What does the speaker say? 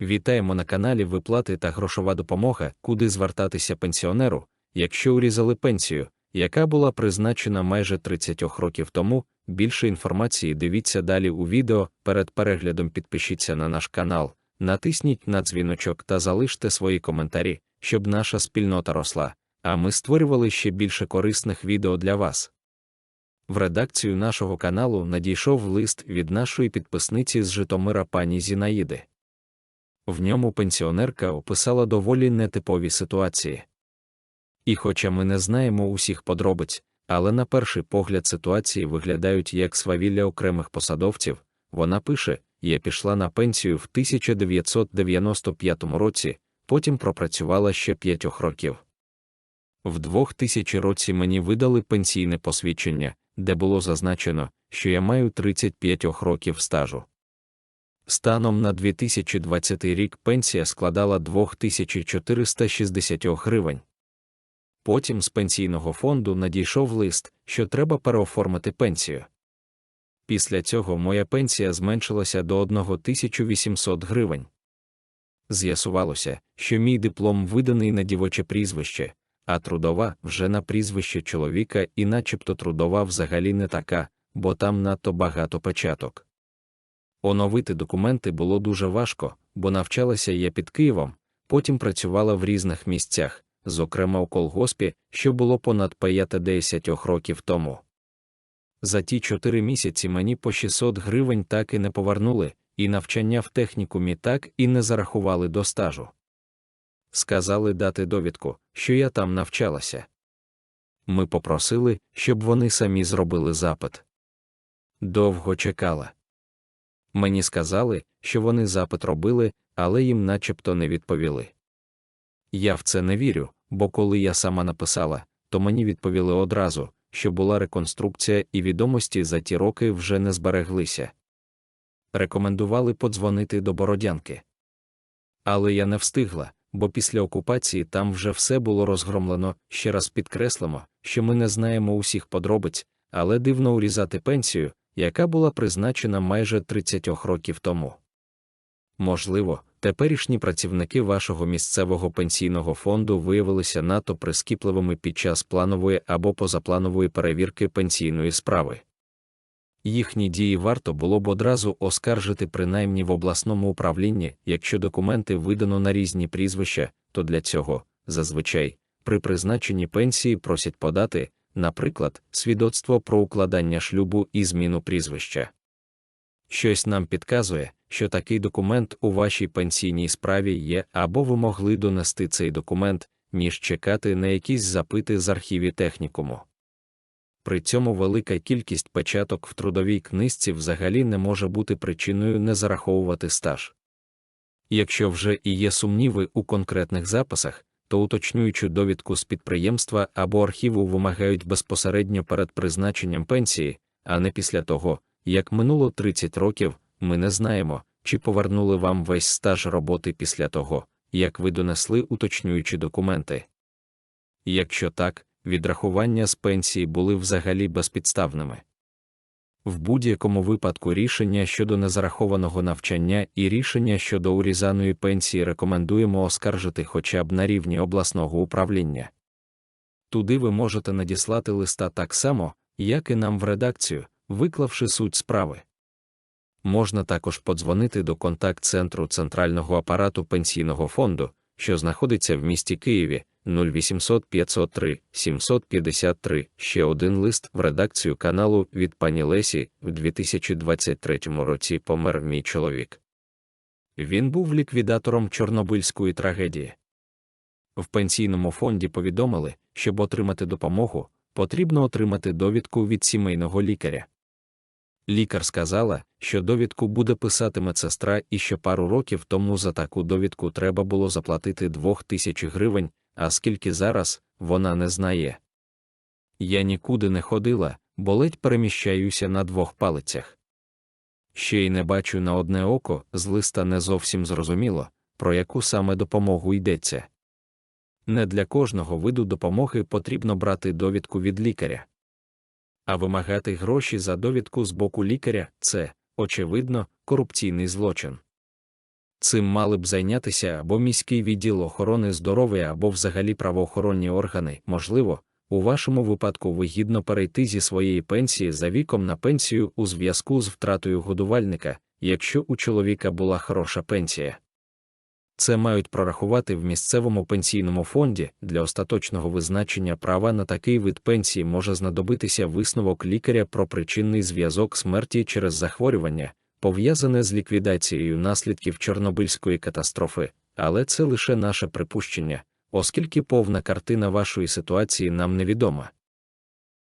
Вітаємо на каналі Виплати та грошова допомога, куди звертатися пенсіонеру, якщо урізали пенсію, яка була призначена майже 30 років тому. Більше інформації дивіться далі у відео. Перед переглядом підпишіться на наш канал, натисніть на дзвіночок та залиште свої коментарі, щоб наша спільнота росла, а ми створювали ще більше корисних відео для вас. В редакцію нашого каналу надійшов лист від нашої підписниці з Житомира пані Зінаїди. В ньому пенсіонерка описала доволі нетипові ситуації. І хоча ми не знаємо усіх подробиць, але на перший погляд ситуації виглядають як свавілля окремих посадовців, вона пише: Я пішла на пенсію в 1995 році, потім пропрацювала ще 5 років. В 2000 році мені видали пенсійне посвідчення, де було зазначено, що я маю 35 років стажу. Станом на 2020 рік пенсія складала 2460 гривень. Потім з пенсійного фонду надійшов лист, що треба переоформити пенсію. Після цього моя пенсія зменшилася до 1800 гривень. З'ясувалося, що мій диплом виданий на дівоче прізвище, а трудова вже на прізвище чоловіка, і начебто трудова взагалі не така, бо там надто багато печаток. Оновити документи було дуже важко, бо навчалася я під Києвом, потім працювала в різних місцях, зокрема у колгоспі, що було понад 50 років тому. За ті чотири місяці мені по 600 гривень так і не повернули, і навчання в технікумі так і не зарахували до стажу. Сказали дати довідку, що я там навчалася. Ми попросили, щоб вони самі зробили запит. Довго чекала. Мені сказали, що вони запит робили, але їм начебто не відповіли. Я в це не вірю, бо коли я сама написала, то мені відповіли одразу, що була реконструкція і відомості за ті роки вже не збереглися. Рекомендували подзвонити до Бородянки. Але я не встигла, бо після окупації там вже все було розгромлено. Ще раз підкреслимо, що ми не знаємо усіх подробиць, але дивно урізати пенсію, яка була призначена майже 30 років тому. Можливо, теперішні працівники вашого місцевого пенсійного фонду виявилися надто прискіпливими під час планової або позапланової перевірки пенсійної справи. Їхні дії варто було б одразу оскаржити принаймні в обласному управлінні, якщо документи видано на різні прізвища, то для цього, зазвичай, при призначенні пенсії просять подати, наприклад, свідоцтво про укладання шлюбу і зміну прізвища. Щось нам підказує, що такий документ у вашій пенсійній справі є, або ви могли донести цей документ, ніж чекати на якісь запити з архіві технікуму. При цьому велика кількість печаток в трудовій книжці взагалі не може бути причиною не зараховувати стаж. Якщо вже і є сумніви у конкретних записах, то уточнюючу довідку з підприємства або архіву вимагають безпосередньо перед призначенням пенсії, а не після того, як минуло 30 років, ми не знаємо, чи повернули вам весь стаж роботи після того, як ви донесли уточнюючі документи. Якщо так, відрахування з пенсії були взагалі безпідставними. В будь-якому випадку рішення щодо незарахованого навчання і рішення щодо урізаної пенсії рекомендуємо оскаржити хоча б на рівні обласного управління. Туди ви можете надіслати листа так само, як і нам в редакцію, виклавши суть справи. Можна також подзвонити до контакт-центру Центрального апарату пенсійного фонду, що знаходиться в місті Києві 0800 503 753. Ще один лист в редакцію каналу від пані Лесі в 2023 році помер мій чоловік. Він був ліквідатором Чорнобильської трагедії. В пенсійному фонді повідомили, щоб отримати допомогу, потрібно отримати довідку від сімейного лікаря. Лікар сказала, що довідку буде писати медсестра і що пару років тому за таку довідку треба було заплатити двох тисяч гривень, а скільки зараз вона не знає. Я нікуди не ходила, бо ледь переміщаюся на двох палицях. Ще й не бачу на одне око, з листа не зовсім зрозуміло, про яку саме допомогу йдеться. Не для кожного виду допомоги потрібно брати довідку від лікаря. А вимагати гроші за довідку з боку лікаря це, очевидно, корупційний злочин. Цим мали б зайнятися або міський відділ охорони здоров'я, або взагалі правоохоронні органи. Можливо, у вашому випадку вигідно перейти зі своєї пенсії за віком на пенсію у зв'язку з втратою годувальника, якщо у чоловіка була хороша пенсія. Це мають прорахувати в місцевому пенсійному фонді для остаточного визначення права на такий вид пенсії може знадобитися висновок лікаря про причинний зв'язок смерті через захворювання, пов'язане з ліквідацією наслідків Чорнобильської катастрофи, але це лише наше припущення, оскільки повна картина вашої ситуації нам невідома.